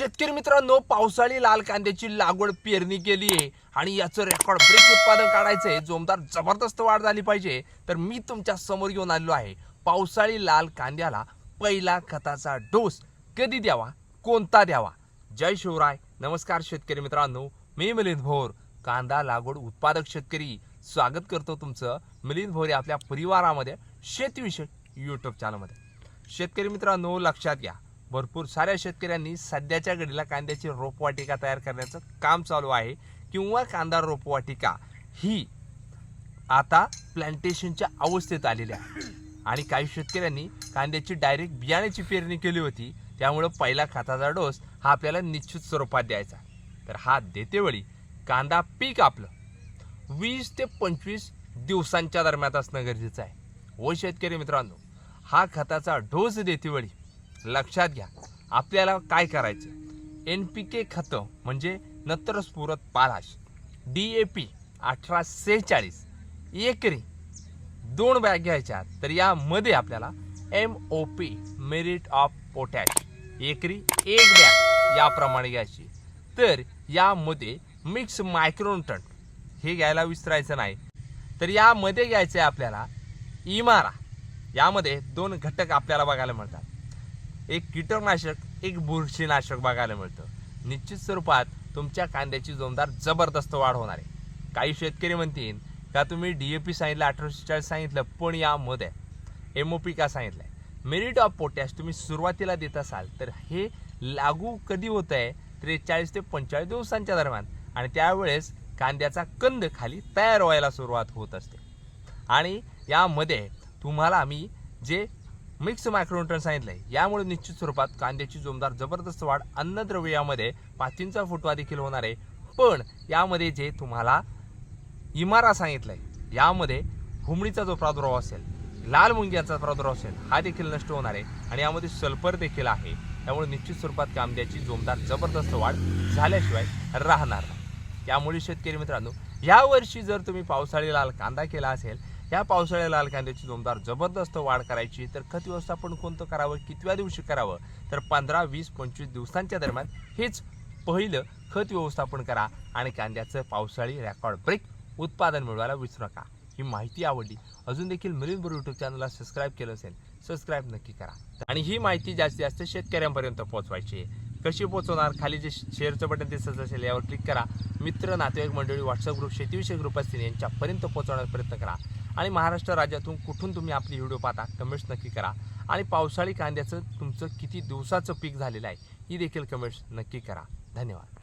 शेतकरी मित्रांनो पावसाळी लाल कांद्याची लागवड पेरणी केली आहे आणि याचं रेकॉर्ड ब्रेक उत्पादन काढायचंय. जोमदार जबरदस्त वाढ झाली पाहिजे. तर मी तुमच्यासमोर घेऊन आलेलो आहे. पावसाळी लाल कांद्याला पहिला खताचा डोस कधी द्यावा? कोणता द्यावा? जय शिवराय. नमस्कार शेतकरी मित्रांनो. मी मिलिंद भोर कांदा लागवड उत्पादक शेतकरी. स्वागत करतो तुमचं मिलिंद भोर या आपल्या परिवारामध्ये शेतीविषयक यूट्यूब चॅनलमध्ये शेतकरी मित्रांनो लक्षात घ्या. भरपूर साऱ्या शेतकऱ्यांनी सध्याच्या घडीला कांद्याची रोपवाटिका तयार करण्याचं काम चालू आहे. किंवा कांदा रोपवाटिका ही आता प्लांटेशनच्या अवस्थेत आलेली आहे आणि काही शेतकऱ्यांनी कांद्याची डायरेक्ट बियाण्याची पेरणी केली होती. त्यामुळं पहिला खताचा डोस हा आपल्याला निश्चित स्वरूपात द्यायचा. तर हा देतेवेळी कांदा पीक आपलं वीस ते पंचवीस दिवसांच्या दरम्यान असणं गरजेचं आहे. व शेतकरी मित्रांनो हा खताचा डोस देतेवेळी लक्षात घ्या. आपल्याला काय करायचं एन पी के खतं म्हणजे नत्रस्फुरत पालाश. डी ए पी अठरा सेहेचाळीस एकरी दोन बॅग घ्यायच्या तर यामध्ये आपल्याला M O P merit of potash एकरी एक बॅग याप्रमाणे घ्यायची. तर यामध्ये मिक्स मायक्रोनटन हे घ्यायला विसरायचं नाही. तर यामध्ये घ्यायचं आहे आपल्याला इमारा. यामध्ये दोन घटक आपल्याला बघायला मिळतात. एक कीटकनाशक एक बुरशीनाशक बघायला मिळतं. निश्चित स्वरूपात तुमच्या कांद्याची जोमदार जबरदस्त वाढ होणार आहे. काही शेतकरी म्हणतील का तुम्ही डी ए पी सांगितलं अठराशे चाळीस सांगितलं पण यामध्ये एम ओ पी का सांगितलं आहे मेरिट ऑफ पोटॅश तुम्ही सुरुवातीला देत असाल तर हे लागू कधी होत आहे त्रेचाळीस ते पंचेचाळीस दिवसांच्या दरम्यान. आणि त्यावेळेस कांद्याचा कंद खाली तयार व्हायला सुरुवात होत असते. आणि यामध्ये तुम्हाला आम्ही जे मिक्स मायक्रोन्यूट्रन सांगितलंय. यामुळे निश्चित स्वरूपात कांद्याची जोमदार जबरदस्त वाढ अन्नद्रव्य यामध्ये पातींचा फुटवा देखील होणार आहे. पण यामध्ये जे तुम्हाला इमारा आहे यामध्ये हुमणीचा जो प्रादुर्भाव असेल लाल मुंग्याचा प्रादुर्भाव असेल हा देखील नष्ट होणार आहे. आणि यामध्ये सल्फर देखील आहे. त्यामुळे निश्चित स्वरूपात कांद्याची जोमदार जबरदस्त वाढ झाल्याशिवाय राहणार नाही. त्यामुळे शेतकरी मित्रांनो यावर्षी जर तुम्ही पावसाळी लाल कांदा केला असेल या पावसाळ्या लाल कांद्याची जोमदार जबरदस्त वाढ करायची तर खत व्यवस्थापन कोणतं करावं कितव्या दिवशी करावं तर पंधरा वीस पंचवीस दिवसांच्या दरम्यान हेच पहिलं खत व्यवस्थापन करा आणि कांद्याचं पावसाळी रेकॉर्ड ब्रेक उत्पादन मिळवायला विसरू नका. ही माहिती आवडली अजून देखील मिलिंद बोर यूट्यूब चॅनलला सबस्क्राईब केलं असेल सबस्क्राईब नक्की करा. आणि ही माहिती जास्तीत जास्त शेतकऱ्यांपर्यंत पोहोचवायची आहे. कशी पोहोचवणार खाली जे शेअरचं बटन दिसत असेल यावर क्लिक करा. मित्र नातेवाईक मंडळी व्हॉट्सअप ग्रुप शेतीविषयक ग्रुप असतील यांच्यापर्यंत पोहोचवण्याचा प्रयत्न करा. आणि महाराष्ट्र राज्यातून कुठून तुम्ही आपली व्हिडिओ पाहता कमेंट्स नक्की करा. आणि पावसाळी कांद्याचं तुमचं किती दिवसाचं पीक झालेलं आहे ही देखील कमेंट्स नक्की करा. धन्यवाद.